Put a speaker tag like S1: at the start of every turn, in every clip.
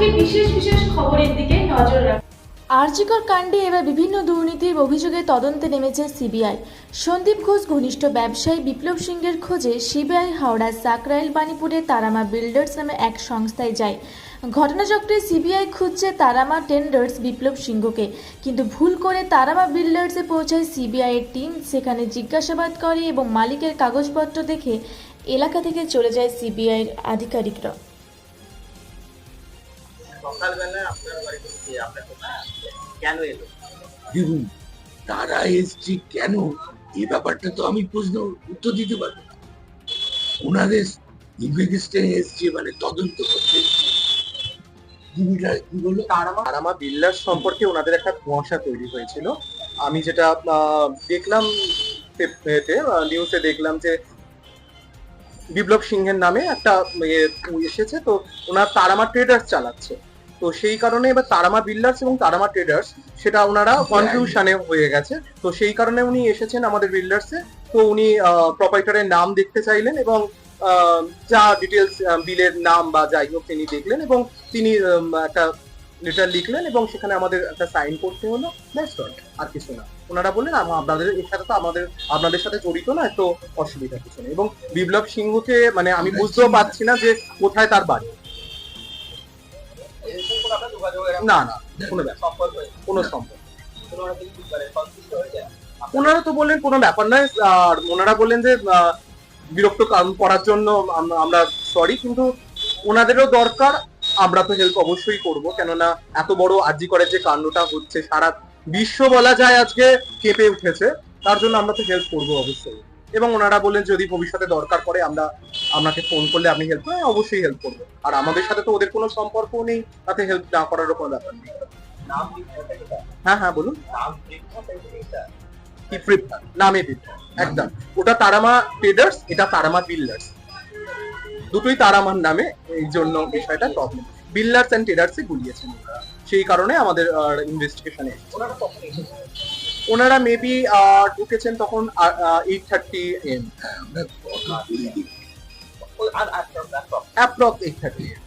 S1: আজকে বিশেষ বিশেষ খবরের দিকে নজর রাখুন
S2: আরজিকর কাণ্ডে এবার বিভিন্ন দুর্নীতির অভিযোগে তদন্তে নেমেছে সিবিআই। সন্দীপ ঘোষ ঘনিষ্ঠ ব্যবসায়ী বিপ্লব সিংহের খোঁজে সিবিআই হাওড়ার সাকরাইল বাণীপুরে তারামা বিল্ডার্স নামে এক সংস্থায় যায়। ঘটনাচক্রে সিবিআই খুঁজছে তারামা টেন্ডার্স বিপ্লব সিংহকে। কিন্তু ভুল করে তারামা বিল্ডার্সে পৌঁছায় সিবিআইয়ের টিম। সেখানে জিজ্ঞাসাবাদ করে এবং মালিকের কাগজপত্র দেখে এলাকা থেকে চলে যায় সিবিআইয়ের আধিকারিকরা।
S3: সকালবেলা আপনার বাড়িতে কে আপনার কোথায় আসছে? কেন এলো?
S4: দেখুন তারা এসছে কেন? এই ব্যাপারটা তো আমি প্রশ্ন উত্তর দিতে পারব না। ওনাদের ইনভেস্টিগেশনে এসছে মানে তদন্ত করতে এসছে।
S3: তারামা সম্পর্কে ওনাদের একটা কুয়াশা তৈরি হয়েছিল। আমি যেটা দেখলাম নিউজে দেখলাম যে বিপ্লব সিংহের নামে একটা ইয়ে এসেছে তো ওনার তারামা ট্রেডার্স চালাচ্ছে। তো সেই কারণে এবার তারামা বিল্ডার্স এবং তারামা ট্রেডার্স সেটা ওনারা কনফিউশনে হয়ে গেছে। তো সেই কারণে উনি এসেছেন আমাদের বিল্ডার্সে তো উনি প্রপাইটারের নাম দেখতে চাইলেন এবং যা ডিটেলস বিলের নাম বা যাই হোক তিনি দেখলেন এবং তিনি একটা লেটার লিখলেন এবং সেখানে আমাদের একটা সাইন করতে হলো। দ্যাটস অল আর কিছু না। ওনারা বললেন আপনাদের এর সাথে তো আমাদের আপনাদের সাথে জড়িত না তো অসুবিধা কিছু নেই। এবং বিপ্লব সিংহকে মানে আমি বুঝতেও পারছি না যে কোথায় তার বাড়ি। না না, কোনো ব্যাপার কোনো সম্পর্ক ওনারা তো বললেন কোনো ব্যাপার নয়। আর ওনারা বললেন যে বিরক্ত করার জন্য আমরা সরি কিন্তু ওনাদেরও দরকার। আমরা তো হেল্প অবশ্যই করব। কেননা এত বড় আর্জি করে যে কাণ্ডটা হচ্ছে, সারা বিশ্ব বলা যায় আজকে কেঁপে উঠেছে। তার জন্য আমরা তো হেল্প করব অবশ্যই। এবং ওনারা বললেন যদি ভবিষ্যতে দরকার পড়ে আমরা আপনাকে ফোন করলে আপনি হেল্প করেন অবশ্যই হেল্প করব। আর আমাদের সাথে তো ওদের কোনো সম্পর্ক নেই তাতে হেল্প না করারও কোনো ব্যাপার নেই। হ্যাঁ হ্যাঁ বলুন। নামে একদম। ওটা তারামা ট্রেডার্স এটা তারামা বিল্ডার্স দুটোই তারামার নামে এই জন্য বিষয়টা প্রবলেম বিল্ডার্স এন্ড ট্রেডার্সে গুলিয়েছেন। সেই কারণে আমাদের ইনভেস্টিগেশনে ওনারা মেবি ঢুকেছেন তখন এইট থার্টি এম
S4: আমরা
S3: approx eight thirty AM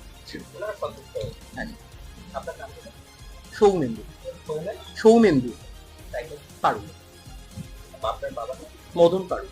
S3: Soumendu. Soumendu. Paru Madan Paru